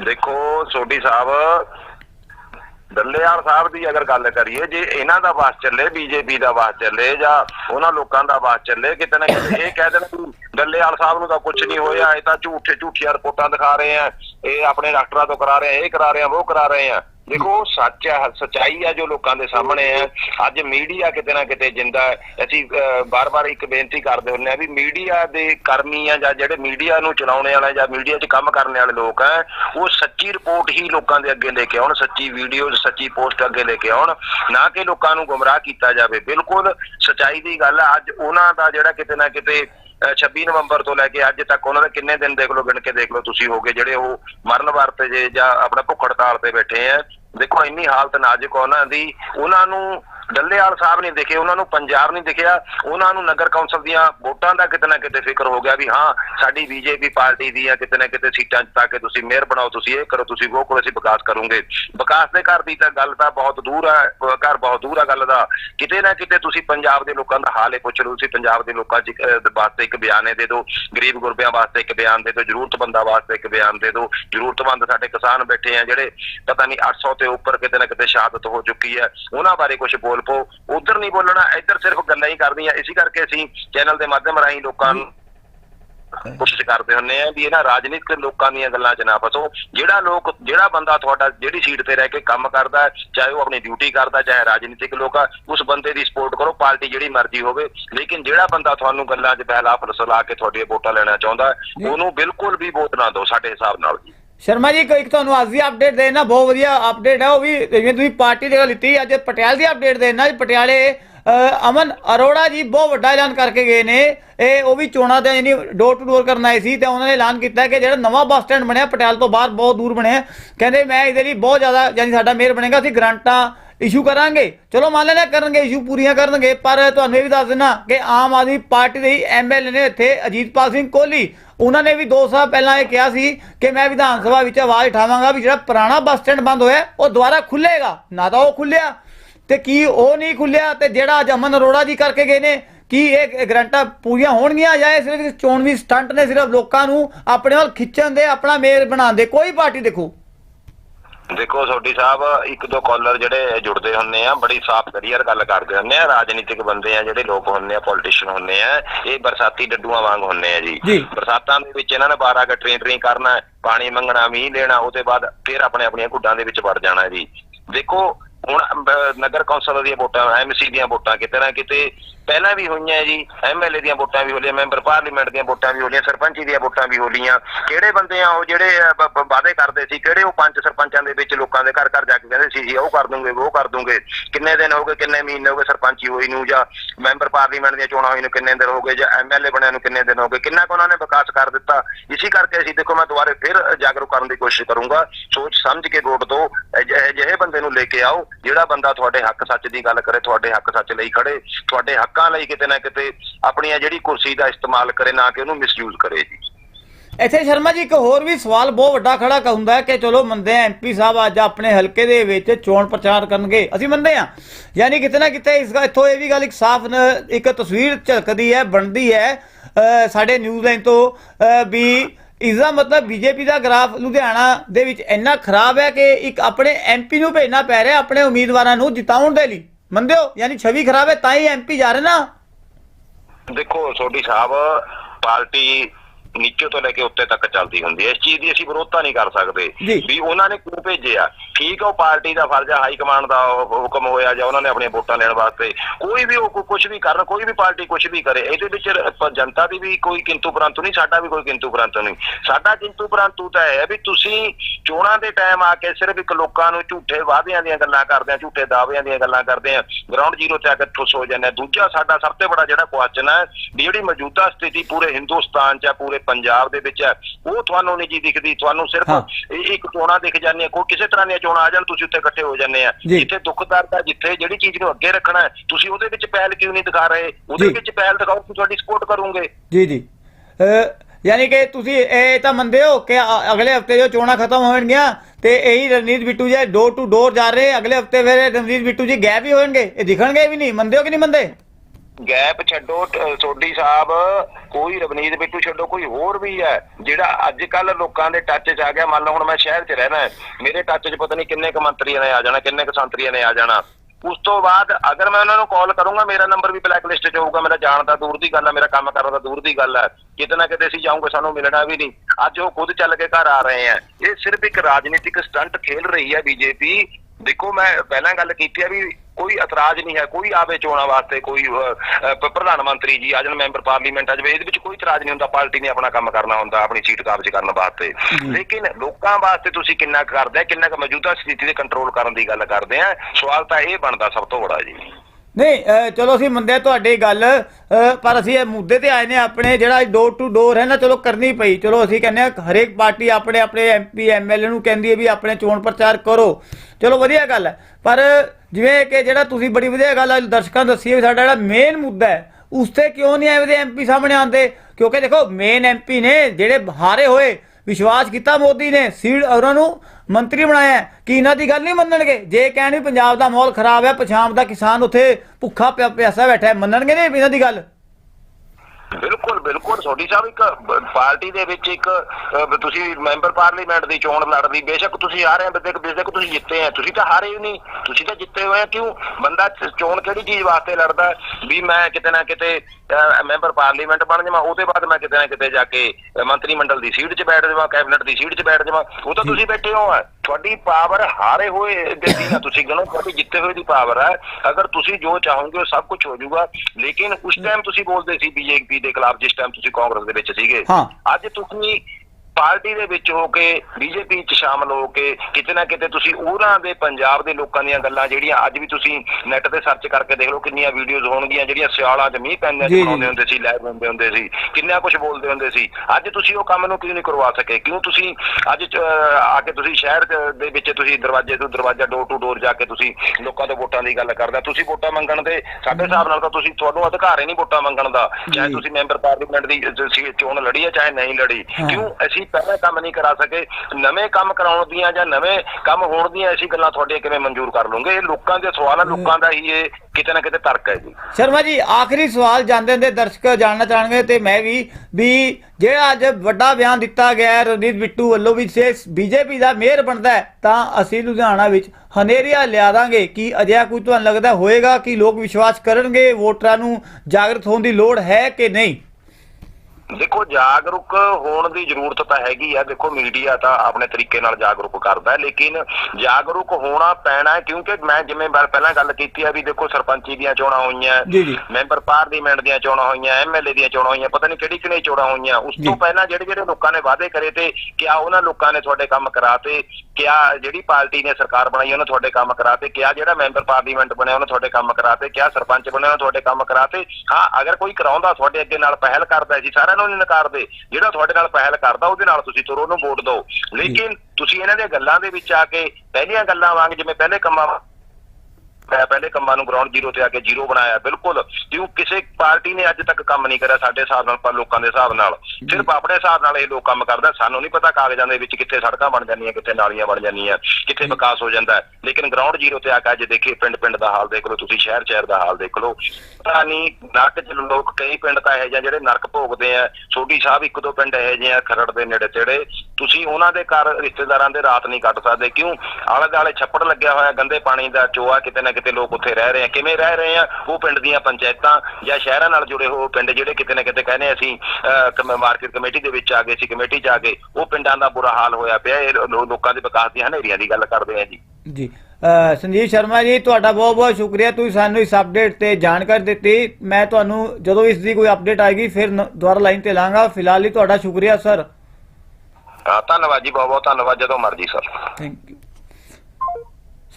Speaker 2: ਦੇਖੋ, ਸੋਢੀ ਸਾਹਿਬ ਦੱਲੇਵਾਲ ਸਾਹਿਬ ਦੀ ਅਗਰ ਗੱਲ ਕਰੀਏ, ਜੇ ਇਹਨਾਂ ਦਾ ਵਾਸ ਚੱਲੇ, ਬੀਜੇਪੀ ਦਾ ਵਾਸ ਚੱਲੇ ਜਾਂ ਉਹਨਾਂ ਲੋਕਾਂ ਦਾ ਵਾਸ ਚੱਲੇ, ਕਿਤੇ ਨਾ ਕਿਤੇ ਇਹ ਕਹਿ ਦੇਣ ਕਿ ਦੱਲੇਵਾਲ ਸਾਹਿਬ ਨੂੰ ਤਾਂ ਕੁਝ ਨਹੀਂ ਹੋਇਆ, ਇਹ ਤਾਂ ਝੂਠੇ ਝੂਠੀਆਂ ਰਿਪੋਰਟਾਂ ਦਿਖਾ ਰਹੇ ਆ, ਇਹ ਆਪਣੇ ਡਾਕਟਰਾਂ ਤੋਂ ਕਰਾ ਰਹੇ ਆ, ਇਹ ਕਰਾ ਰਹੇ ਆ, ਉਹ ਕਰਾ ਰਹੇ ਆ। ਦੇਖੋ, ਸੱਚ ਹੈ, ਸਚਾਈ ਹੈ ਜੋ ਲੋਕਾਂ ਦੇ ਸਾਹਮਣੇ ਹੈ। ਅੱਜ ਮੀਡੀਆ ਕਿਤੇ ਨਾ ਕਿਤੇ ਜਿੰਦਾ ਅਸੀਂ ਬਾਰ-ਬਾਰ ਇੱਕ ਬੇਨਤੀ ਕਰਦੇ ਹੁੰਨੇ ਆ ਵੀ ਮੀਡੀਆ ਦੇ ਕਰਮੀ ਆ ਜਾਂ ਜਿਹੜੇ ਮੀਡੀਆ ਨੂੰ ਚਲਾਉਣੇ ਵਾਲੇ ਜਾਂ ਮੀਡੀਆ 'ਚ ਕੰਮ ਕਰਨ ਵਾਲੇ ਲੋਕ ਹੈ, ਉਹ ਸੱਚੀ ਰਿਪੋਰਟ ਹੀ ਲੋਕਾਂ ਦੇ ਅੱਗੇ ਲੈ ਕੇ ਆਉਣ, ਸੱਚੀ ਵੀਡੀਓ ਸੱਚੀ ਪੋਸਟ ਅੱਗੇ ਲੈ ਕੇ ਆਉਣ। ਨਾ ਕਿ ਲੋਕਾਂ ਨੂੰ ਗੁੰਮਰਾਹ ਕੀਤਾ ਜਾਵੇ। ਬਿਲਕੁਲ ਸਚਾਈ ਦੀ ਗੱਲ ਹੈ। ਅੱਜ ਉਹਨਾਂ ਦਾ ਜਿਹੜਾ ਕਿਤੇ ਨਾ ਕਿਤੇ 26 ਨਵੰਬਰ ਤੋਂ ਲੈ ਕੇ ਅੱਜ ਤੱਕ ਉਹਨਾਂ ਦੇ ਕਿੰਨੇ ਦਿਨ ਦੇਖ ਲਓ, ਗਿਣ ਕੇ ਦੇਖ ਲਓ ਤੁਸੀਂ ਹੋਗੇ, ਜਿਹੜੇ ਉਹ ਮਰਨ ਵਰਤ ਜੇ ਜਾਂ ਆਪਣਾ ਭੁੱਖ ਹੜਤਾਲ ਤੇ ਬੈਠੇ ਆ। ਦੇਖੋ, ਇੰਨੀ ਹਾਲਤ ਨਾਜ਼ੁਕ ਉਹਨਾਂ ਦੀ। ਉਹਨਾਂ ਨੂੰ ਡੱਲੇਵਾਲ ਸਾਹਿਬ ਨਹੀਂ ਦਿਖੇ, ਉਹਨਾਂ ਨੂੰ ਪੰਜਾਬ ਨਹੀਂ ਦਿਖਿਆ। ਉਹਨਾਂ ਨੂੰ ਨਗਰ ਕੌਂਸਲ ਦੀਆਂ ਵੋਟਾਂ ਦਾ ਕਿਤੇ ਨਾ ਕਿਤੇ ਫਿਕਰ ਹੋ ਗਿਆ ਵੀ ਹਾਂ, ਸਾਡੀ ਬੀਜੇਪੀ ਪਾਰਟੀ ਦੀਆਂ ਕਿਤੇ ਨਾ ਕਿਤੇ ਸੀਟਾਂ ਤਾਂ ਕਿ ਤੁਸੀਂ ਮੇਅਰ ਬਣਾਓ, ਤੁਸੀਂ ਇਹ ਕਰੋ, ਤੁਸੀਂ ਉਹ ਕਰੋ, ਅਸੀਂ ਵਿਕਾਸ ਕਰੋਗੇ। ਵਿਕਾਸ ਦੇ ਘਰ ਦੀ ਤਾਂ ਗੱਲ ਤਾਂ ਬਹੁਤ ਦੂਰ ਹੈ ਘਰ ਬਹੁਤ ਦੂਰ ਆ ਗੱਲ ਦਾ। ਕਿਤੇ ਨਾ ਕਿਤੇ ਤੁਸੀਂ ਪੰਜਾਬ ਦੇ ਲੋਕਾਂ ਦਾ ਹਾਲ ਹੀ ਪੁੱਛ ਲਓ, ਤੁਸੀਂ ਪੰਜਾਬ ਦੇ ਲੋਕਾਂ 'ਚ ਵਾਸਤੇ ਇੱਕ ਬਿਆਨ ਇਹ ਦੇ ਦਿਓ। ਗਰੀਬ ਗੁਰਬਿਆਂ ਵਾਸਤੇ ਇੱਕ ਬਿਆਨ ਦੇ ਦਿਓ, ਜ਼ਰੂਰਤਮੰਦਾਂ ਵਾਸਤੇ ਇੱਕ ਬਿਆਨ ਦੇ ਦਿਓ। ਜ਼ਰੂਰਤਮੰਦ ਸਾਡੇ ਕਿਸਾਨ ਬੈਠੇ ਆ ਜਿਹੜੇ ਪਤਾ ਨਹੀਂ 800 ਤੇ ਉੱਪਰ ਕਿਤੇ ਨਾ ਕਿਤੇ ਸ਼ਹਾਦਤ ਹੋ ਚੁੱਕੀ ਹੈ ਉਹਨਾਂ ਬਾਰੇ ਕੁਝ ਬੋਲ ਪੋ। ਉਧਰ ਨਹੀਂ ਬੋਲਣਾ ਇੱਧਰ ਸਿਰਫ ਗੱਲਾਂ ਹੀ ਕਰਦੀਆਂ ਇਸੇ ਕਰਕੇ ਅਸੀਂ ਚੈਨਲ ਦੇ ਮਾਧਿਅਮ ਰਾਹੀਂ ਲੋਕਾਂ ਨੂੰ ਕੋਸ਼ਿਸ਼ ਕਰਦੇ ਹੁੰਨੇ ਆ ਵੀ ਇਹਨਾਂ ਰਾਜਨੀਤਿਕ ਲੋਕਾਂ ਦੀਆਂ ਗੱਲਾਂ 'ਚ ਨਾ ਫਸੋ। ਜਿਹੜਾ ਲੋਕ ਜਿਹੜਾ ਬੰਦਾ ਤੁਹਾਡਾ ਜਿਹੜੀ ਸੀਟ ਤੇ ਰਹਿ ਕੇ ਕੰਮ ਕਰਦਾ ਚਾਹੇ ਉਹ ਆਪਣੀ ਡਿਊਟੀ ਕਰਦਾ ਚਾਹੇ ਰਾਜਨੀਤਿਕ ਲੋਕ ਆ ਉਸ ਬੰਦੇ ਦੀ ਸਪੋਰਟ ਕਰੋ ਪਾਰਟੀ ਜਿਹੜੀ ਮਰਜ਼ੀ ਹੋਵੇ। ਲੇਕਿਨ ਜਿਹੜਾ ਬੰਦਾ ਤੁਹਾਨੂੰ ਗੱਲਾਂ 'ਚ ਬਹਿਲਾ ਫਰਸਲਾ ਕੇ ਤੁਹਾਡੀਆਂ ਵੋਟਾਂ ਲੈਣਾ ਚਾਹੁੰਦਾ। ਉਹਨੂੰ ਬਿਲਕੁਲ ਵੀ ਵੋਟ ਨਾ ਦਿਓ ਸਾਡੇ ਹਿਸਾਬ ਨਾਲ। ਜੀ
Speaker 1: ਸ਼ਰਮਾ ਜੀ ਕੋਈ ਇੱਕ ਤੁਹਾਨੂੰ ਅੱਜ ਦੀ ਅਪਡੇਟ ਦੇਣਾ ਬਹੁਤ ਵਧੀਆ ਅਪਡੇਟ ਹੈ ਉਹ ਵੀ ਜਿਵੇਂ ਤੁਸੀਂ ਪਾਰਟੀ ਦੇ ਗੱਲ ਲਿੱਤੀ, ਅੱਜ ਪਟਿਆਲੇ ਦੀ ਅਪਡੇਟ ਦੇਣਾ ਜੀ ਪਟਿਆਲੇ ਅਮਨ ਅਰੋੜਾ ਜੀ ਬਹੁਤ ਵੱਡਾ ਐਲਾਨ ਕਰਕੇ ਗਏ ਨੇ, ਇਹ ਉਹ ਵੀ ਚੋਣਾਂ ਦੇ ਯਾਨੀ ਡੋਰ ਟੂ ਡੋਰ ਕਰਨ ਆਏ ਸੀ ਤੇ ਉਹਨਾਂ ਨੇ ਐਲਾਨ ਕੀਤਾ ਕਿ ਜਿਹੜਾ ਨਵਾਂ ਬੱਸ ਸਟੈਂਡ ਬਣਿਆ, ਪਟਿਆਲੇ ਤੋਂ ਬਾਹਰ ਬਹੁਤ ਦੂਰ ਬਣਿਆ, ਕਹਿੰਦੇ ਮੈਂ ਇਹਦੇ ਲਈ ਬਹੁਤ ਜ਼ਿਆਦਾ, ਯਾਨੀ ਸਾਡਾ ਮੇਅਰ ਬਣੇਗਾ, ਅਸੀਂ ਗ੍ਰਾਂਟਾਂ ਇਸ਼ੂ ਕਰਾਂਗੇ। ਚਲੋ ਮੰਨ ਲੈਣਾ ਕਰਨਗੇ, ਇਸ਼ੂ ਪੂਰੀਆਂ ਕਰਨਗੇ, ਪਰ ਤੁਹਾਨੂੰ ਇਹ ਵੀ ਦੱਸ ਦੇਣਾ ਕਿ ਆਮ ਆਦਮੀ ਪਾਰਟੀ ਦੇ ਹੀ ਐਮਐਲਏ ਨੇ ਇੱਥੇ ਅਜੀਤਪਾਲ ਸਿੰਘ ਕੋਹਲੀ, ਉਹਨਾਂ ਨੇ ਵੀ 2 ਸਾਲ ਪਹਿਲਾਂ ਇਹ ਕਿਹਾ ਸੀ ਕਿ ਮੈਂ ਵਿਧਾਨ ਸਭਾ ਵਿੱਚ ਆਵਾਜ਼ ਉਠਾਵਾਂਗਾ ਵੀ ਜਿਹੜਾ ਪੁਰਾਣਾ ਬੱਸ ਸਟੈਂਡ ਬੰਦ ਹੋਇਆ, ਉਹ ਦੁਬਾਰਾ ਖੁੱਲੇਗਾ ਨਾ ਤਾਂ ਉਹ ਖੁੱਲਿਆ ਤੇ ਕੀ ਉਹ ਨਹੀਂ ਖੁੱਲਿਆ ਤੇ ਜਿਹੜਾ ਅੱਜ ਅਮਨ ਅਰੋੜਾ ਜੀ ਕਰਕੇ ਗਏ ਨੇ, ਕੀ ਇਹ ਗਰੰਟਾਂ ਪੂਰੀਆਂ ਹੋਣਗੀਆਂ ਜਾਂ ਇਹ ਸਿਰਫ ਇੱਕ ਚੋਣਵੀ ਸਟੰਟ ਨੇ, ਸਿਰਫ ਲੋਕਾਂ ਨੂੰ ਆਪਣੇ ਵੱਲ ਖਿੱਚਣ ਦੇ, ਆਪਣਾ ਮੇਅਰ ਬਣਾਉਣ ਦੇ, ਕੋਈ ਪਾਰਟੀ ਦੇਖੋ।
Speaker 2: ਦੇਖੋ ਸੋਢੀ ਸਾਹਿਬ ਇੱਕ ਦੋ ਕਾਲਰ ਜਿਹੜੇ ਜੁੜਦੇ ਹੁੰਨੇ ਆ ਬੜੀ ਸਾਫ਼ ਕਲੀਅਰ ਗੱਲ ਕਰਦੇ ਹੁੰਨੇ ਆ। ਰਾਜਨੀਤਿਕ ਬੰਦੇ ਆ ਜਿਹੜੇ ਲੋਕ ਹੁੰਨੇ ਆ ਪੋਲੀਟੀਸ਼ੀਅਨ ਹੁੰਨੇ ਆ। ਇਹ ਬਰਸਾਤੀ ਡੱਡੂਆਂ ਵਾਂਗ ਹੁੰਨੇ ਆ ਜੀ। ਬਰਸਾਤਾਂ ਦੇ ਵਿੱਚ ਇਹਨਾਂ ਨੇ 12 ਕ ਟ੍ਰੇਨ ਟ੍ਰੇਨ ਕਰਨਾ ਪਾਣੀ ਮੰਗਣਾ ਮੀਂਹ ਲੈਣਾ ਉਹਦੇ ਬਾਅਦ ਫਿਰ ਆਪਣੇ ਆਪਣੀਆਂ ਗੁੱਡਾਂ ਦੇ ਵਿੱਚ ਵੜ ਜਾਣਾ ਜੀ। ਦੇਖੋ ਹੁਣ ਨਗਰ ਕੌਂਸਲ ਦੀਆਂ ਵੋਟਾਂ ਐਮਸੀ ਦੀਆਂ ਵੋਟਾਂ ਕਿਤੇ ਨਾ ਕਿਤੇ ਪਹਿਲਾਂ ਵੀ ਹੋਈਆਂ ਜੀ ਐਮਐਲਏ ਦੀਆਂ ਵੋਟਾਂ ਵੀ ਹੋਲੀਆਂ ਮੈਂਬਰ ਪਾਰਲੀਮੈਂਟ ਦੀਆਂ ਵੋਟਾਂ ਵੀ ਹੋਲੀਆਂ ਸਰਪੰਚੀ ਦੀਆਂ ਵੋਟਾਂ ਵੀ ਹੋਲੀਆਂ ਕਿਹੜੇ ਬੰਦੇ ਆ ਉਹ ਜਿਹੜੇ ਵਾਅਦੇ ਕਰਦੇ ਸੀ, ਕਿਹੜੇ ਉਹ ਪੰਜ ਸਰਪੰਚਾਂ ਦੇ ਵਿੱਚ ਲੋਕਾਂ ਦੇ ਘਰ ਘਰ ਜਾ ਕੇ ਕਹਿੰਦੇ ਸੀ, ਜੀ, ਉਹ ਕਰ ਦੂੰਗੇ, ਉਹ ਕਰ ਦੂੰਗੇ। ਕਿੰਨੇ ਦਿਨ ਹੋ ਗਏ, ਕਿੰਨੇ ਮਹੀਨੇ ਹੋ ਗਏ ਸਰਪੰਚੀ ਹੋਈ ਨੂੰ, ਜਾਂ ਮੈਂਬਰ ਪਾਰਲੀਮੈਂਟ ਦੀਆਂ ਚੋਣਾਂ ਹੋਈ ਨੂੰ ਕਿੰਨੇ ਦਿਨ ਹੋ ਗਏ, ਜਾਂ ਐਮਐਲਏ ਬਣਿਆ ਨੂੰ ਕਿੰਨੇ ਦਿਨ ਹੋ ਗਏ, ਕਿੰਨਾ ਕੁ ਉਹਨਾਂ ਨੇ ਵਿਕਾਸ ਕਰ ਦਿੱਤਾ। ਇਸੇ ਕਰਕੇ ਅਸੀਂ ਦੇਖੋ, ਮੈਂ ਦੁਬਾਰੇ ਫਿਰ ਜਾਗਰੂਕ ਕਰਨ ਦੀ ਕੋਸ਼ਿਸ਼ ਕਰੂੰਗਾ। ਸੋਚ ਸਮਝ ਕੇ ਵੋਟ ਦਿਓ ਅਜਿਹੇ ਬੰਦੇ ਨੂੰ ਲੈ ਕੇ ਆਓ, ਜਿਹੜਾ ਬੰਦਾ ਤੁਹਾਡੇ ਹੱਕ ਸੱਚ ਦੀ ਗੱਲ ਕਰੇ, ਤੁਹਾਡੇ ਹੱਕ ਸੱਚ ਲਈ ਖੜੇ, ਤੁਹਾਡੇ ਹੱਕ ਲਈ ਕਿਤੇ ਨਾ ਕਿਤੇ ਆਪਣੀਆਂ ਜਿਹੜੀ ਕੁਰਸੀ ਦਾ ਇਸਤੇਮਾਲ ਕਰੇ, ਨਾ ਕਿ ਉਹਨੂੰ ਮਿਸਯੂਜ਼ ਕਰੇ ਜੀ।
Speaker 1: ਇੱਥੇ ਸ਼ਰਮਾ ਜੀ, ਇੱਕ ਹੋਰ ਵੀ ਸਵਾਲ ਬਹੁਤ ਵੱਡਾ ਖੜਾ ਹੁੰਦਾ ਕਿ ਚਲੋ ਮੰਨਦੇ ਆ ਐਮਪੀ ਸਾਹਿਬ ਅੱਜ ਆਪਣੇ ਹਲਕੇ ਦੇ ਵਿੱਚ ਚੋਣ ਪ੍ਰਚਾਰ ਕਰਨਗੇ। ਅਸੀਂ ਮੰਨਦੇ ਆ। ਯਾਨੀ ਕਿਤੇ ਨਾ ਕਿਤੇ ਇਸ ਇੱਥੋਂ ਇਹ ਵੀ ਗੱਲ ਇੱਕ ਸਾਫ਼ ਇੱਕ ਤਸਵੀਰ ਝਲਕਦੀ ਹੈ, ਬਣਦੀ ਹੈ। ਸਾਡੇ ਨਿਊਜ਼ ਲਾਈਨ ਤੋਂ ਵੀ ਇਸ ਦਾ ਮਤਲਬ ਬੀਜੇਪੀ ਦਾ ਗ੍ਰਾਫ ਲੁਧਿਆਣਾ ਦੇ ਵਿੱਚ ਇੰਨਾ ਖਰਾਬ ਹੈ ਕਿ ਇੱਕ ਆਪਣੇ ਐਮਪੀ ਨੂੰ ਭੇਜਣਾ ਪੈ ਰਿਹਾ, ਆਪਣੇ ਉਮੀਦਵਾਰਾਂ ਨੂੰ ਜਿਤਾਉਣ ਦੇ ਲਈ। ਮੰਨਦੇ ਹੋ? ਯਾਨੀ ਛਵੀ ਖਰਾਬ ਹੈ, ਤਾਂ ਹੀ ਐਮਪੀ ਜਾ ਰਹੇ ਨਾ।
Speaker 2: ਦੇਖੋ ਸੋਢੀ ਸਾਹਿਬ ਪਾਰਟੀ ਨੀਚੇ ਤੋਂ ਲੈ ਕੇ ਉੱਤੇ ਤੱਕ ਚੱਲਦੀ ਹੁੰਦੀ ਹੈ। ਇਸ ਚੀਜ਼ ਦੀ ਅਸੀਂ ਵਿਰੋਧਤਾ ਨਹੀਂ ਕਰ ਸਕਦੇ। ਵੀ ਉਹਨਾਂ ਨੇ ਕਿਉਂ ਭੇਜਿਆ? ਠੀਕ ਹੈ ਉਹ ਪਾਰਟੀ ਦਾ ਫਰਜ਼ ਹੈ ਹਾਈ ਕਮਾਂਡ ਦਾ ਹੁਕਮ ਹੋਇਆ ਜਾਂ ਉਹਨਾਂ ਨੇ ਆਪਣੀਆਂ ਵੋਟਾਂ ਲੈਣ ਵਾਸਤੇ। ਕੋਈ ਵੀ ਉਹ ਕੁਝ ਵੀ ਕਰਨ ਕੋਈ ਵੀ ਪਾਰਟੀ ਕੁਝ ਵੀ ਕਰੇ ਇਹਦੇ ਵਿੱਚ ਜਨਤਾ ਦੀ ਵੀ ਕੋਈ ਕਿੰਤੂ ਪਰੰਤੂ ਨਹੀਂ ਸਾਡਾ ਵੀ ਕੋਈ ਕਿੰਤੂ ਪਰੰਤੂ ਨਹੀਂ। ਸਾਡਾ ਕਿੰਤੂ ਪਰੰਤੂ ਤਾਂ ਇਹ ਹੈ ਵੀ ਤੁਸੀਂ ਚੋਣਾਂ ਦੇ ਟਾਈਮ ਆ ਕੇ ਸਿਰਫ ਇੱਕ ਲੋਕਾਂ ਨੂੰ ਝੂਠੇ ਵਾਅਦਿਆਂ ਦੀਆਂ ਗੱਲਾਂ ਕਰਦੇ ਆ ਝੂਠੇ ਦਾਅਵਿਆਂ ਦੀਆਂ ਗੱਲਾਂ ਕਰਦੇ ਆ। ਗਰਾਊਂਡ ਜ਼ੀਰੋ ਤੇ ਆ ਕੇ ਠੁੱਸ ਹੋ ਜਾਂਦੇ ਆ। ਦੂਜਾ ਸਾਡਾ ਸਭ ਤੋਂ ਬੜਾ ਜਿਹੜਾ ਕੁਐਸਚਨ ਹੈ ਵੀ ਜਿਹੜੀ ਮੌਜੂਦਾ ਸਥਿਤੀ ਪੂਰੇ ਹਿੰਦੁਸਤਾਨ 'ਚ ਹੈ ਪੂਰੇ ਪੰਜਾਬ ਦੇ ਵਿੱਚ ਹੈ ਉਹ ਤੁਹਾਨੂੰ ਨਹੀਂ ਜੀ ਦਿਖਦੀ ਤੁਹਾਨੂੰ ਸਿਰਫ ਇੱਕ ਚੋਣਾਂ ਦਿਖ ਜਾਂਦੀਆਂ ਕੋਈ ਕਿਸੇ ਤਰ੍ਹਾਂ ਦੀਆਂ ਚੋਣਾਂ ਆ ਜਾਣ ਤੁਸੀਂ ਉੱਥੇ ਇਕੱਠੇ ਹੋ ਜਾਂਦੇ ਆ। ਜਿੱਥੇ ਦੁੱਖ ਦਰਦ ਹੈ ਜਿੱਥੇ ਜਿਹੜੀ ਚੀਜ਼ ਨੂੰ ਅੱਗੇ ਰੱਖਣਾ ਹੈ ਤੁਸੀਂ ਉਹਦੇ ਵਿੱਚ ਪਹਿਲ ਕਿਉਂ ਨਹੀਂ ਦਿਖਾ ਰਹੇ? ਉਹਦੇ। ਵਿੱਚ ਪਹਿਲ ਦਿਖਾਓ ਕਿ ਤੁਹਾਡੀ ਸਪੋਰਟ ਕਰੂੰਗੇ।
Speaker 1: ਜੀ ਜੀ। ਯਾਨੀ ਕਿ ਤੁਸੀਂ ਇਹ ਤਾਂ ਮੰਨਦੇ ਹੋ ਕਿ ਅਗਲੇ ਹਫ਼ਤੇ ਜੋ ਚੋਣਾਂ ਖਤਮ ਹੋਣਗੀਆਂ ਤੇ ਇਹੀ ਰਣਜੀਤ ਬਿੱਟੂ ਜੀ ਡੋਰ ਟੂ ਡੋਰ ਜਾ ਰਹੇ ਅਗਲੇ ਹਫ਼ਤੇ ਫਿਰ ਰਣਜੀਤ ਬਿੱਟੂ ਜੀ ਗਾਇਬ ਵੀ ਹੋਣਗੇ ਇਹ ਦਿਖਣਗੇ ਵੀ ਨਹੀਂ ਮੰਨਦੇ ਹੋ ਕਿ ਨਹੀਂ ਮੰਨਦੇ?
Speaker 2: ਗੈਪ ਛੱਡੋ ਸੋਢੀ ਸਾਹਿਬ, ਕੋਈ ਰਵਨੀਤ ਬਿੱਟੂ ਛੱਡੋ, ਕੋਈ ਹੋਰ ਵੀ ਹੈ, ਜਿਹੜਾ ਅੱਜ ਕੱਲ ਲੋਕਾਂ ਦੇ ਟੱਚ 'ਚ ਆ ਗਿਆ। ਮੰਨ ਲਓ ਹੁਣ ਮੈਂ ਸ਼ਹਿਰ 'ਚ ਰਹਿਣਾ ਮੇਰੇ ਟੱਚ 'ਚ ਪਤਾ ਨਹੀਂ ਕਿੰਨੇ ਕੁ ਮੰਤਰੀਆਂ ਨੇ ਆ ਜਾਣਾ, ਕਿੰਨੇ ਕੁ ਸੰਤਰੀਆਂ ਨੇ ਆ ਜਾਣਾ। ਉਸ ਤੋਂ ਬਾਅਦ ਅਗਰ ਮੈਂ ਉਹਨਾਂ ਨੂੰ ਕਾਲ ਕਰੂੰਗਾ, ਮੇਰਾ ਨੰਬਰ ਵੀ ਬਲੈਕ ਲਿਸਟ 'ਚ ਹੋਊਗਾ, ਮੇਰਾ ਜਾਣ ਦਾ ਦੂਰ ਦੀ ਗੱਲ ਹੈ ਮੇਰਾ ਕੰਮ ਕਰਨ ਦਾ ਦੂਰ ਦੀ ਗੱਲ ਹੈ ਕਿਤੇ ਨਾ ਕਿਤੇ ਅਸੀਂ ਜਾਊਂਗੇ, ਸਾਨੂੰ ਮਿਲਣਾ ਵੀ ਨਹੀਂ ਅੱਜ ਉਹ ਖੁਦ ਚੱਲ ਕੇ ਘਰ ਆ ਰਹੇ ਆ। ਇਹ ਸਿਰਫ ਇੱਕ ਰਾਜਨੀਤਿਕ ਸਟੰਟ ਖੇਲ ਰਹੀ ਹੈ ਬੀਜੇਪੀ। ਦੇਖੋ ਮੈਂ ਪਹਿਲਾਂ ਗੱਲ ਕੀਤੀ ਆ ਵੀ ਕੋਈ ਇਤਰਾਜ਼ ਨਹੀਂ ਹੈ ਕੋਈ ਆਵੇ ਚੋਣਾਂ ਵਾਸਤੇ ਕੋਈ ਪ੍ਰਧਾਨ ਮੰਤਰੀ ਜੀ ਆ ਜਾਣ ਮੈਂਬਰ ਪਾਰਲੀਮੈਂਟ ਆ ਜਾਵੇ ਇਹਦੇ ਵਿੱਚ ਕੋਈ ਇਤਰਾਜ਼ ਨਹੀਂ ਹੁੰਦਾ ਪਾਰਟੀ ਨੇ ਆਪਣਾ ਕੰਮ ਕਰਨਾ ਹੁੰਦਾ ਆਪਣੀ ਸੀਟ ਕਾਬਜ਼ ਕਰਨ ਵਾਸਤੇ। ਲੇਕਿਨ ਲੋਕਾਂ ਵਾਸਤੇ ਤੁਸੀਂ ਕਿੰਨਾ ਕਰਦੇ ਕਿੰਨਾ ਕੁ ਮੌਜੂਦਾ ਸਥਿਤੀ ਦੇ ਕੰਟਰੋਲ ਕਰਨ ਦੀ ਗੱਲ ਕਰਦੇ ਆ ਸਵਾਲ ਤਾਂ ਇਹ ਬਣਦਾ ਸਭ ਤੋਂ ਬੜਾ ਜੀ।
Speaker 1: ਨਹੀਂ ਚਲੋ ਅਸੀਂ ਮੰਨਦੇ ਹਾਂ ਤੁਹਾਡੀ ਗੱਲ ਪਰ ਅਸੀਂ ਇਹ ਮੁੱਦੇ ਤੇ ਆਏ ਨੇ ਆਪਣੇ, ਜਿਹੜਾ ਡੋਰ ਟੂ ਡੋਰ ਹੈ ਨਾ, ਚਲੋ ਕਰਨੀ ਪਈ। ਚਲੋ ਅਸੀਂ ਕਹਿੰਦੇ ਹਾਂ ਹਰੇਕ ਪਾਰਟੀ ਆਪਣੇ ਆਪਣੇ ਐਮਪੀ ਐਮਐਲਏ ਨੂੰ ਕਹਿੰਦੀ ਹੈ ਵੀ ਆਪਣੇ ਚੋਣ ਪ੍ਰਚਾਰ ਕਰੋ। ਚਲੋ ਵਧੀਆ ਗੱਲ ਹੈ। ਪਰ ਜਿਵੇਂ ਕਿ ਜਿਹੜਾ ਤੁਸੀਂ ਬੜੀ ਵਧੀਆ ਗੱਲ ਅੱਜ ਦਰਸ਼ਕਾਂ ਨੂੰ ਦੱਸੀ ਹੈ ਵੀ ਸਾਡਾ ਜਿਹੜਾ ਮੇਨ ਮੁੱਦਾ ਹੈ, ਉਸ ਤੇ ਕਿਉਂ ਨਹੀਂ ਆਏ ਦੇ ਐਮਪੀ ਸਾਹਮਣੇ ਆਉਂਦੇ? ਕਿਉਂਕਿ ਦੇਖੋ ਮੇਨ ਐਮਪੀ ਨੇ ਜਿਹੜੇ ਹਾਰੇ ਹੋਏ, ਵਿਸ਼ਵਾਸ ਕੀਤਾ ਮੋਦੀ ਨੇ, ਸੀਟ ਉਹਨਾਂ ਨੂੰ ਮੰਤਰੀ ਬਣਾਇਆ। ਕਿ ਇਹਨਾਂ ਦੀ ਗੱਲ ਨਹੀਂ ਮੰਨਣਗੇ? ਜੇ ਕਹਿਣ ਵੀ ਪੰਜਾਬ ਦਾ ਮਾਹੌਲ ਖਰਾਬ ਹੈ ਪਛਾਮ ਦਾ ਕਿਸਾਨ ਉੱਥੇ ਭੁੱਖਾ ਪਿਆਸਾ ਬੈਠਾ ਹੈ, ਮੰਨਣਗੇ ਨਹੀਂ ਇਹਨਾਂ ਦੀ ਗੱਲ?
Speaker 2: ਬਿਲਕੁਲ ਬਿਲਕੁਲ। ਸੋਢੀ ਸਾਹਿਬ ਇੱਕ ਪਾਰਟੀ ਦੇ ਵਿੱਚ ਇੱਕ ਤੁਸੀਂ ਮੈਂਬਰ ਪਾਰਲੀਮੈਂਟ ਦੀ ਚੋਣ ਲੜਦੀ ਬੇਸ਼ੱਕ ਤੁਸੀਂ ਹਾਰੇ ਆ ਬੇਸ਼ੱਕ ਬੇਸ਼ੱਕ ਤੁਸੀਂ ਜਿੱਤੇ ਆ। ਤੁਸੀਂ ਤਾਂ ਹਾਰੇ ਹੀ ਨਹੀਂ। ਤੁਸੀਂ ਤਾਂ ਜਿੱਤੇ ਹੋਏ ਆ ਕਿਉਂ? ਬੰਦਾ ਚੋਣ ਕਿਹੜੀ ਚੀਜ਼ ਵਾਸਤੇ ਲੜਦਾ? ਵੀ ਮੈਂ ਕਿਤੇ ਨਾ ਕਿਤੇ ਮੈਂਬਰ ਪਾਰਲੀਮੈਂਟ ਬਣ ਜਾਵਾਂ ਉਹਦੇ ਬਾਅਦ ਮੈਂ ਕਿਤੇ ਨਾ ਕਿਤੇ ਜਾ ਕੇ ਮੰਤਰੀ ਮੰਡਲ ਦੀ ਸੀਟ 'ਚ ਬੈਠ ਜਾਵਾਂ ਕੈਬਨਿਟ ਦੀ ਸੀਟ 'ਚ ਬੈਠ ਜਾਵਾਂ। ਉਹ ਤਾਂ ਤੁਸੀਂ ਬੈਠੇ ਹੋ ਆ। ਤੁਹਾਡੀ ਪਾਵਰ ਹਾਰੇ ਹੋਏ ਦੇ ਦੀ ਨਾ ਤੁਸੀਂ ਗਣੋ ਤੁਹਾਡੀ ਜਿੱਤੇ ਹੋਏ ਦੀ ਪਾਵਰ ਹੈ ਅਗਰ ਤੁਸੀਂ ਜੋ ਚਾਹੋਗੇ ਉਹ ਸਭ ਕੁਝ ਹੋ ਜਾਊਗਾ। ਲੇਕਿਨ ਉਸ ਟਾਈਮ ਤੁਸੀਂ ਬੋਲਦੇ ਸੀ ਬੀਜੇਪੀ ਦੇ ਖਿਲਾਫ ਜਿਸ ਟਾਈਮ ਤੁਸੀਂ ਕਾਂਗਰਸ ਦੇ ਵਿੱਚ ਸੀਗੇ। ਅੱਜ ਤੁਸੀਂ ਪਾਰਟੀ ਦੇ ਵਿੱਚ ਹੋ ਕੇ ਬੀਜੇਪੀ ਚ ਸ਼ਾਮਲ ਹੋ ਕੇ ਕਿਤੇ ਨਾ ਕਿਤੇ ਤੁਸੀਂ ਉਹਨਾਂ ਦੇ ਪੰਜਾਬ ਦੇ ਲੋਕਾਂ ਦੀਆਂ ਗੱਲਾਂ ਜਿਹੜੀਆਂ ਅੱਜ ਵੀ ਤੁਸੀਂ ਨੈਟ ਤੇ ਸਰਚ ਕਰਕੇ ਦੇਖ ਲਓ ਕਿੰਨੀਆਂ ਵੀਡੀਓਜ਼ ਹੋਣਗੀਆਂ ਜਿਹੜੀਆਂ ਸਿਆਲਾਂ 'ਚ ਮੀਂਹ ਪੈਂਦੇ
Speaker 1: ਜੀ।
Speaker 2: ਬਣਾਉਂਦੇ ਹੁੰਦੇ ਸੀ ਲੈਬ ਹੁੰਦੇ ਹੁੰਦੇ ਸੀ ਕਿੰਨਾ ਕੁਝ ਬੋਲਦੇ ਹੁੰਦੇ ਸੀ ਅੱਜ ਤੁਸੀਂ ਉਹ ਕੰਮ ਨੂੰ ਕਿਉਂ ਨਹੀਂ ਕਰਵਾ ਸਕੇ ਕਿਉਂ ਤੁਸੀਂ ਅੱਜ ਚ- ਆ ਕੇ ਤੁਸੀਂ ਸ਼ਹਿਰ ਚ- ਦੇ ਵਿੱਚ ਤੁਸੀਂ ਦਰਵਾਜ਼ੇ ਤੋਂ ਦਰਵਾਜ਼ਾ ਡੋਰ ਟੂ ਡੋਰ ਜਾ ਕੇ ਤੁਸੀਂ ਲੋਕਾਂ ਤੋਂ ਵੋਟਾਂ ਦੀ ਗੱਲ ਕਰਦੇ। ਤੁਸੀਂ ਵੋਟਾਂ ਮੰਗਣ ਦੇ ਸਾਡੇ ਹਿਸਾਬ ਨਾਲ ਤਾਂ ਤੁਸੀਂ ਤੁਹਾਨੂੰ ਅਧਿਕਾਰ ਹੀ ਨਹੀਂ ਵੋਟਾਂ ਮੰਗਣ ਦਾ ਚਾਹੇ। ਤੁਸੀਂ ਮੈਂਬਰ ਪਾਰਲੀਮੈਂਟ ਦੀ ਚੋਣ ਲੜੀ ਹੈ ਚਾਹੇ ਨਹੀਂ ਲੜੀ। ਕਿਉਂ ਅਸੀਂ ਪਹਿਲਾਂ ਕੰਮ ਨਹੀਂ ਕਰਾ ਸਕੇ ਨਵੇਂ ਕੰਮ ਕਰਾਉਣ ਦੀਆਂ ਜਾਂ ਨਵੇਂ ਕੰਮ ਹੋਣ ਦੀਆਂ ਅਸੀਂ ਗੱਲਾਂ ਤੁਹਾਡੀਆਂ ਕਿਵੇਂ ਮਨਜ਼ੂਰ ਕਰ ਲਵਾਂਗੇ ਇਹ ਲੋਕਾਂ ਦੇ ਸਵਾਲ ਆ ਲੋਕਾਂ ਦਾ ਹੀ ਇਹ ਕਿਤੇ ਨਾ ਕਿਤੇ ਤਰਕ ਹੈ ਜੀ।
Speaker 1: ਸ਼ਰਮਾ ਜੀ ਆਖਰੀ ਸਵਾਲ ਜਾਂਦੇ ਹੁੰਦੇ ਦਰਸ਼ਕ ਜਾਣਨਾ ਚਾਹਣਗੇ ਤੇ ਮੈਂ ਵੀ ਵੀ ਜਿਹੜਾ ਅੱਜ ਵੱਡਾ ਬਿਆਨ ਦਿੱਤਾ ਗਿਆ ਹੈ ਰਣਜੀਤ ਬਿੱਟੂ ਵੱਲੋਂ ਵੀ ਜੇ ਬੀਜੇਪੀ ਦਾ ਮੇਅਰ ਬਣਦਾ ਤਾਂ ਅਸੀਂ ਲੁਧਿਆਣਾ ਵਿੱਚ ਹਨੇਰੀਆਂ ਲਿਆ ਦਾਂਗੇ। ਕੀ ਅਜਿਹਾ ਕੁਝ ਤੁਹਾਨੂੰ ਲੱਗਦਾ ਹੋਏਗਾ ਕਿ ਲੋਕ ਵਿਸ਼ਵਾਸ ਕਰਨਗੇ ਵੋਟਰਾਂ ਨੂੰ ਜਾਗਰਤ ਹੋਣ ਦੀ ਲੋੜ ਹੈ ਕਿ ਨਹੀਂ?
Speaker 2: ਦੇਖੋ ਜਾਗਰੂਕ ਹੋਣ ਦੀ ਜ਼ਰੂਰਤ ਤਾਂ ਹੈਗੀ ਆ ਦੇਖੋ ਮੀਡੀਆ ਤਾਂ ਆਪਣੇ ਤਰੀਕੇ ਨਾਲ ਜਾਗਰੂਕ ਕਰਦਾ ਹੈ ਲੇਕਿਨ ਜਾਗਰੂਕ ਹੋਣਾ ਪੈਣਾ ਕਿਉਂਕਿ ਮੈਂ ਜਿਵੇਂ ਪਹਿਲਾਂ ਗੱਲ ਕੀਤੀ ਆ ਵੀ ਦੇਖੋ ਸਰਪੰਚੀ ਦੀਆਂ ਚੋਣਾਂ ਹੋਈਆਂ। ਮੈਂਬਰ ਪਾਰਲੀਮੈਂਟ ਦੀਆਂ ਚੋਣਾਂ ਹੋਈਆਂ ਐਮਐਲਏ ਦੀਆਂ ਚੋਣਾਂ ਹੋਈਆਂ ਪਤਾ ਨਹੀਂ ਕਿਹੜੀ ਕਿਹੜੀ ਚੋਣਾਂ ਹੋਈਆਂ ਉਸ। ਤੋਂ ਪਹਿਲਾਂ ਜਿਹੜੇ ਜਿਹੜੇ ਲੋਕਾਂ ਨੇ ਵਾਅਦੇ ਕਰੇ ਤੇ ਕਿਆ ਉਹਨਾਂ ਲੋਕਾਂ ਨੇ ਤੁਹਾਡੇ ਕੰਮ ਕਰਾਤੇ ਕਿਆ ਜਿਹੜੀ ਪਾਰਟੀ ਨੇ ਸਰਕਾਰ ਬਣਾਈ, ਉਹਨੇ ਤੁਹਾਡੇ ਕੰਮ ਕਰਾਤੇ। ਕਿਆ ਜਿਹੜਾ ਮੈਂਬਰ ਪਾਰਲੀਮੈਂਟ ਬਣਿਆ, ਉਹਨੇ ਤੁਹਾਡੇ ਕੰਮ ਕਰਾਤੇ। ਕਿਆ ਸਰਪੰਚ ਬਣਿਆ, ਉਹਨੇ ਤੁਹਾਡੇ ਕੰਮ ਕਰਾਤੇ। ਹਾਂ, ਅਗਰ ਕੋਈ ਕਰਾਉਂਦਾ ਤੁਹਾਡੇ ਅੱਗੇ ਨਾਲ ਪਹਿਲ ਕਰਦਾ, ਜੀ ਸਾਰਿਆਂ ਨੂੰ ਨਹੀਂ ਨਕਾਰਦੇ। ਜਿਹੜਾ ਤੁਹਾਡੇ ਨਾਲ ਪਹਿਲ ਕਰਦਾ, ਉਹਦੇ ਨਾਲ ਤੁਸੀਂ ਤੁਰੋ, ਉਹਨੂੰ ਵੋਟ ਦਿਓ। ਲੇਕਿਨ ਤੁਸੀਂ ਇਹਨਾਂ ਦੀਆਂ ਗੱਲਾਂ ਦੇ ਵਿੱਚ ਆ ਕੇ ਪਹਿਲੀਆਂ ਗੱਲਾਂ ਵਾਂਗ, ਜਿਵੇਂ ਪਹਿਲੇ ਕੰਮਾਂ ਵਾਂਗ ਮੈਂ ਪਹਿਲੇ ਕੰਮਾਂ ਨੂੰ ਗਰਾਊਂਡ ਜ਼ੀਰੋ ਤੇ ਆ ਕੇ ਜ਼ੀਰੋ ਬਣਾਇਆ ਬਿਲਕੁਲ। ਕਿਉਂ ਕਿਸੇ ਪਾਰਟੀ ਨੇ ਅੱਜ ਤੱਕ ਕੰਮ ਨਹੀਂ ਕਰਿਆ ਸਾਡੇ ਹਿਸਾਬ ਨਾਲ ਪਰ ਲੋਕਾਂ ਦੇ ਹਿਸਾਬ ਨਾਲ। ਸਿਰਫ ਆਪਣੇ ਹਿਸਾਬ ਨਾਲ ਇਹ ਲੋਕ ਕੰਮ ਕਰਦਾ। ਸਾਨੂੰ ਨਹੀਂ ਪਤਾ ਕਾਗਜ਼ਾਂ ਦੇ ਵਿੱਚ ਕਿੱਥੇ ਸੜਕਾਂ ਬਣ ਜਾਂਦੀਆਂ ਕਿੱਥੇ ਨਾਲੀਆਂ ਬਣ ਜਾਂਦੀਆਂ ਕਿੱਥੇ ਵਿਕਾਸ ਹੋ ਜਾਂਦਾ। ਲੇਕਿਨ ਗਰਾਊਂਡ ਜ਼ੀਰੋ ਤੇ ਆ ਕੇ ਅੱਜ ਦੇਖੀਏ ਪਿੰਡ ਪਿੰਡ ਦਾ ਹਾਲ ਦੇਖ ਲਓ ਤੁਸੀਂ ਸ਼ਹਿਰ ਸ਼ਹਿਰ ਦਾ ਹਾਲ ਦੇਖ ਲਓ। ਪਤਾ ਨਹੀਂ ਨਰਕ ਚ ਲੋਕ ਕਈ ਪਿੰਡ ਤਾਂ ਇਹੋ ਜਿਹੇ ਜਿਹੜੇ ਨਰਕ ਭੋਗਦੇ ਆ। ਛੋਟੀ ਸਾਹਿਬ ਇੱਕ ਦੋ ਪਿੰਡ ਇਹੋ ਜਿਹੇ ਆ ਖਰੜ ਦੇ ਨੇੜੇ ਤੇੜੇ ਤੁਸੀਂ ਉਹਨਾਂ ਦੇ ਘਰ ਰਿਸ਼ਤੇਦਾਰਾਂ ਦੇ ਰਾਤ ਨਹੀਂ ਕੱਟ ਸਕਦੇ। ਕਿਉਂ? ਆਲੇ ਦੁਆਲੇ ਛੱਪੜ ਲੱਗਿਆ ਹੋਇਆ ਗੰਦੇ ਪਾਣੀ ਦਾ ਚੋਆ ਕਿਤੇ ਨਾ ਕਿਤੇ ਲੋਕ ਉੱਥੇ ਰਹਿ ਰਹੇ ਆ। ਕਿਵੇਂ ਰਹਿ ਰਹੇ ਆ? ਉਹ ਪਿੰਡ ਦੀਆਂ ਪੰਚਾਇਤਾਂ ਜਾਂ ਸ਼ਹਿਰਾਂ ਨਾਲ ਜੁੜੇ ਹੋਏ ਪਿੰਡ ਜਿਹੜੇ ਕਿਤੇ ਨਾ ਕਿਤੇ ਕਹਿੰਦੇ ਅਸੀਂ ਮਾਰਕੀਟ ਕਮੇਟੀ ਦੇ ਵਿੱਚ ਆ ਗਏ ਸੀ ਕਮੇਟੀ ਚ ਆ ਗਏ। ਉਹ ਪਿੰਡਾਂ ਦਾ ਬੁਰਾ ਹਾਲ ਹੋਇਆ ਪਿਆ। ਇਹ ਲੋਕਾਂ ਦੇ ਵਿਕਾਸ ਦੀਆਂ ਹਨੇਰੀਆਂ ਦੀ ਗੱਲ ਕਰਦੇ ਆ ਜੀ।
Speaker 1: ਜੀ। ਸੰਜੀਵ ਸ਼ਰਮਾ ਜੀ ਤੁਹਾਡਾ ਬਹੁਤ ਬਹੁਤ ਸ਼ੁਕਰੀਆ। ਤੁਸੀਂ ਸਾਨੂੰ ਇਸ ਅਪਡੇਟ ਤੇ ਜਾਣਕਾਰੀ ਦਿੱਤੀ। ਮੈਂ ਤੁਹਾਨੂੰ ਜਦੋਂ ਇਸ ਦੀ ਕੋਈ ਅਪਡੇਟ ਆਏਗੀ ਫਿਰ ਦੁਬਾਰਾ ਲਾਈਨ ਤੇ ਲਾਂਗਾ। ਫਿਲਹਾਲ ਲਈ ਤੁਹਾਡਾ ਸ਼ੁਕਰੀਆ ਸਰ।
Speaker 2: ਹਾਂ ਧੰਨਵਾਦ ਜੀ ਬਹੁਤ ਬਹੁਤ ਧੰਨਵਾਦ ਜਦੋਂ ਮਰਜ਼ੀ ਸਰ।
Speaker 1: ਥੈਂਕ ਯੂ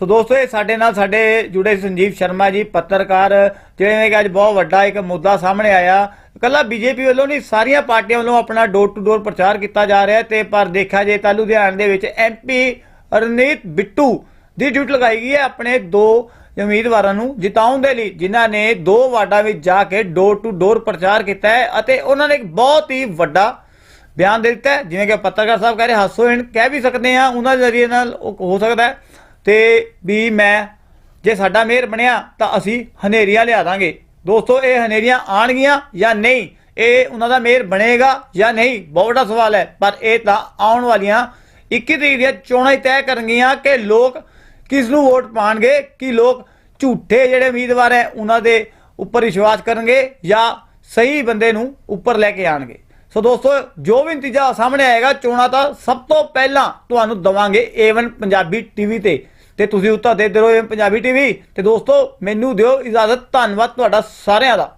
Speaker 1: ਸੋ ਦੋਸਤੋ, ਇਹ ਸਾਡੇ ਨਾਲ ਸਾਡੇ ਜੁੜੇ ਸੰਜੀਵ ਸ਼ਰਮਾ ਜੀ, ਪੱਤਰਕਾਰ ਜਿਹੜੇ ਕਿ ਅੱਜ ਬਹੁਤ ਵੱਡਾ ਇੱਕ ਮੁੱਦਾ ਸਾਹਮਣੇ ਆਇਆ। ਕੱਲਾ ਬੀਜੇਪੀ ਵੱਲੋਂ ਨਹੀਂ, ਸਾਰੀਆਂ ਪਾਰਟੀਆਂ ਵੱਲੋਂ ਆਪਣਾ ਡੋਰ ਟੂ ਡੋਰ ਪ੍ਰਚਾਰ ਕੀਤਾ ਜਾ ਰਿਹਾ ਹੈ ਤੇ ਪਰ ਦੇਖਿਆ ਜੇ ਤਾਂ ਲੁਧਿਆਣਾ ਦੇ ਵਿੱਚ ਐਮਪੀ ਰਣਨੀਤ ਬਿੱਟੂ ਦੀ ਡਿਊਟੀ ਲਗਾਈ ਗਈ ਹੈ ਆਪਣੇ ਦੋ ਉਮੀਦਵਾਰਾਂ ਨੂੰ ਜਿਤਾਉਣ ਦੇ ਲਈ, ਜਿਨ੍ਹਾਂ ਨੇ ਦੋ ਵਾਰਡਾਂ ਵਿੱਚ ਜਾ ਕੇ ਡੋਰ ਟੂ ਡੋਰ ਪ੍ਰਚਾਰ ਕੀਤਾ ਹੈ ਅਤੇ ਉਹਨਾਂ ਨੇ ਇੱਕ ਬਹੁਤ ਹੀ ਵੱਡਾ ਬਿਆਨ ਦੇ ਦਿੱਤਾ ਜਿਵੇਂ ਕਿ ਪੱਤਰਕਾਰ ਸਾਹਿਬ ਕਹਿ ਰਹੇ ਹਾਸੋ ਕਹਿ ਵੀ ਸਕਦੇ ਆ ਉਹਨਾਂ ਦੇ ਜ਼ਰੀਏ ਨਾਲ ਉਹ ਹੋ ਸਕਦਾ ਹੈ। ਤੇ ਵੀ ਮੈਂ ਜੇ ਸਾਡਾ ਮੇਅਰ ਬਣਿਆ ਤਾਂ ਅਸੀਂ ਹਨੇਰੀਆਂ ਲਿਆ ਦਾਂਗੇ। ਦੋਸਤੋ, ਇਹ ਹਨੇਰੀਆਂ ਆਣਗੀਆਂ ਜਾਂ ਨਹੀਂ? ਇਹ ਉਹਨਾਂ ਦਾ ਮੇਅਰ ਬਣੇਗਾ ਜਾਂ ਨਹੀਂ? ਬਹੁਤ ਵੱਡਾ ਸਵਾਲ ਹੈ, ਪਰ ਇਹ ਤਾਂ ਆਉਣ ਵਾਲੀਆਂ 21 ਤਰੀਕ ਦੀਆਂ ਚੋਣਾਂ ਹੀ ਤੈਅ ਕਰਨਗੀਆਂ ਕਿ ਲੋਕ ਕਿਸ ਨੂੰ ਵੋਟ ਪਾਣਗੇ ਕਿ ਲੋਕ ਝੂਠੇ ਜਿਹੜੇ ਉਮੀਦਵਾਰ ਹੈ, ਉਹਨਾਂ ਦੇ ਉੱਪਰ ਵਿਸ਼ਵਾਸ ਕਰਨਗੇ ਜਾਂ ਸਹੀ ਬੰਦੇ ਨੂੰ ਉੱਪਰ ਲੈ ਕੇ ਆਣਗੇ ਸੋ ਦੋਸਤੋ, ਜੋ ਵੀ ਨਤੀਜਾ ਸਾਹਮਣੇ ਆਏਗਾ, ਚੋਣਾਂ ਤਾਂ ਸਭ ਤੋਂ ਪਹਿਲਾਂ ਤੁਹਾਨੂੰ ਦਵਾਂਗੇ A1 ਪੰਜਾਬੀ ਟੀਵੀ ਤੇ। ਤੇ ਤੁਸੀਂ ਉੱਤਾ ਦੇ ਦਿਓ A1 ਪੰਜਾਬੀ ਟੀਵੀ ਤੇ ਦੋਸਤੋ, ਮੈਨੂੰ ਦਿਓ ਇਜਾਜ਼ਤ। ਧੰਨਵਾਦ ਤੁਹਾਡਾ ਸਾਰਿਆਂ ਦਾ।